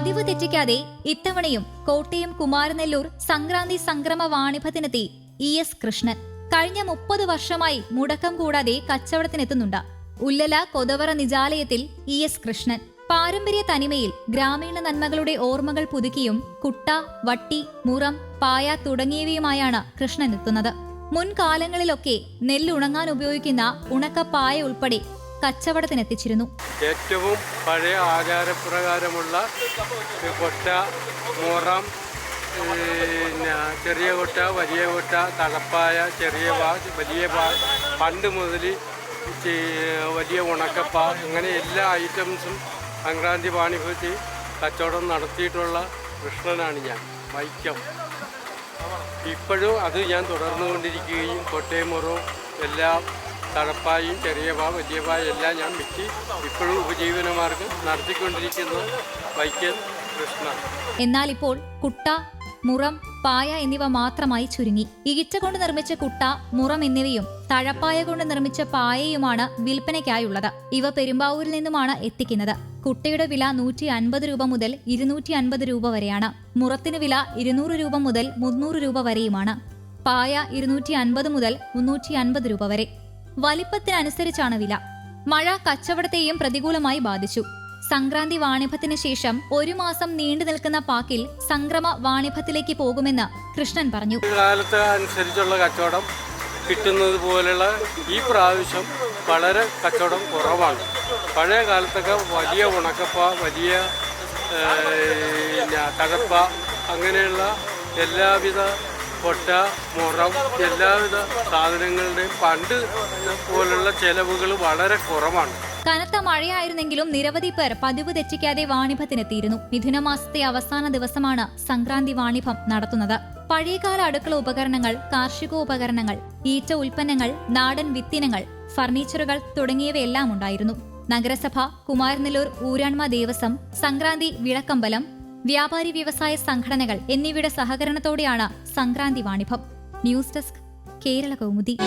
തെറ്റിക്കാതെ ഇത്തവണയും കോട്ടയം കുമാരനെല്ലൂർ സംക്രാന്തി സംക്രമ വാണിഭത്തിനെത്തി ഇ എസ് കൃഷ്ണൻ. കഴിഞ്ഞ മുപ്പത് വർഷമായി മുടക്കം കൂടാതെ കച്ചവടത്തിനെത്തുന്നുണ്ട്. ഉല്ലല കൊതവറ നിജാലയത്തിൽ ഇ എസ് കൃഷ്ണൻ. പാരമ്പര്യ തനിമയിൽ ഗ്രാമീണ നന്മകളുടെ ഓർമ്മകൾ പുതുക്കിയും കുട്ട വട്ടി മുറം പായ തുടങ്ങിയവയുമായാണ് കൃഷ്ണൻ എത്തുന്നത്. മുൻകാലങ്ങളിലൊക്കെ നെല്ലുണങ്ങാൻ ഉപയോഗിക്കുന്ന ഉണക്കപ്പായ ഉൾപ്പെടെ കച്ചവടത്തിനെത്തിച്ചിരുന്നു. ഏറ്റവും പഴയ ആചാരപ്രകാരമുള്ള കൊട്ട മുറം പിന്നെ ചെറിയ കൊട്ട വലിയ കൊട്ട തളപ്പായ ചെറിയ വലിയ പണ്ട് മുതൽ വലിയ ഉണക്കപ്പ അങ്ങനെ എല്ലാ ഐറ്റംസും സംക്രാന്തി പാണിഭത്തി കച്ചവടം നടത്തിയിട്ടുള്ള കൃഷ്ണനാണ് ഞാൻ വൈക്കം. ഇപ്പോഴും അത് ഞാൻ തുടർന്നുകൊണ്ടിരിക്കുകയും കൊട്ടയും മുറവും എല്ലാം തടപ്പായും ചെറിയ പാ വലിയ പായ എല്ലാം ഞാൻ വിറ്റ് ഇപ്പോഴും ഉപജീവനമാർഗം നടത്തിക്കൊണ്ടിരിക്കുന്നു. വൈക്കൽ കൃഷ്ണ. എന്നാൽ ഇപ്പോൾ കുട്ട മുറം പായ എന്നിവ മാത്രമായി ചുരുങ്ങി. ഈറ്റ കൊണ്ട് നിർമ്മിച്ച കുട്ട മുറം എന്നിവയും തഴപ്പായ കൊണ്ട് നിർമ്മിച്ച പായയുമാണ് വിൽപ്പനയ്ക്കായുള്ളത്. ഇവ പെരുമ്പാവൂരിൽ നിന്നുമാണ് എത്തിക്കുന്നത്. കുട്ടയുടെ വില നൂറ്റി അൻപത് രൂപ മുതൽ ഇരുന്നൂറ്റി അൻപത് രൂപ വരെയാണ്. മുറത്തിന് വില ഇരുന്നൂറ് രൂപ മുതൽ മുന്നൂറ് രൂപ വരെയുമാണ്. പായ ഇരുന്നൂറ്റി അൻപത് മുതൽ മുന്നൂറ്റി അൻപത് രൂപ വരെ. വലിപ്പത്തിനനുസരിച്ചാണ് വില. മഴ കച്ചവടത്തെയും പ്രതികൂലമായി ബാധിച്ചു. സംക്രാന്തി വാണിഭത്തിന് ശേഷം ഒരു മാസം നീണ്ടു നിൽക്കുന്ന പാക്കിൽ സംക്രമ വാണിഭത്തിലേക്ക് പോകുമെന്ന് കൃഷ്ണൻ പറഞ്ഞു. കാലത്ത് അനുസരിച്ചുള്ള കച്ചവടം കിട്ടുന്നത് പോലുള്ള ഈ പ്രാവശ്യം വളരെ കച്ചവടം കുറവാണ്. പഴയ കാലത്തൊക്കെ വലിയ ഉണക്കപ്പ വലിയ തകപ്പ അങ്ങനെയുള്ള എല്ലാവിധ കൊട്ട മുറം എല്ലാവിധ സാധനങ്ങളുടെയും പണ്ട് പോലുള്ള ചെലവുകൾ വളരെ കുറവാണ്. കനത്ത മഴയായിരുന്നെങ്കിലും നിരവധി പേർ പതിവ് തെറ്റിക്കാതെ വാണിഭത്തിനെത്തിയിരുന്നു. മിഥുനമാസത്തെ അവസാന ദിവസമാണ് സംക്രാന്തി വാണിഭം നടത്തുന്നത്. പഴയകാല അടുക്കള ഉപകരണങ്ങൾ കാർഷിക ഉപകരണങ്ങൾ ഈറ്റ ഉൽപ്പന്നങ്ങൾ നാടൻ വിത്തിനങ്ങൾ ഫർണിച്ചറുകൾ തുടങ്ങിയവയെല്ലാം ഉണ്ടായിരുന്നു. നഗരസഭ കുമാരനെല്ലൂർ ഊരാൺമ ദേവസ്വം സംക്രാന്തി വിളക്കമ്പലം വ്യാപാരി വ്യവസായ സംഘടനകൾ എന്നിവയുടെ സഹകരണത്തോടെയാണ് Sankranti വാണിഭം. News desk Kerala Kaumudi.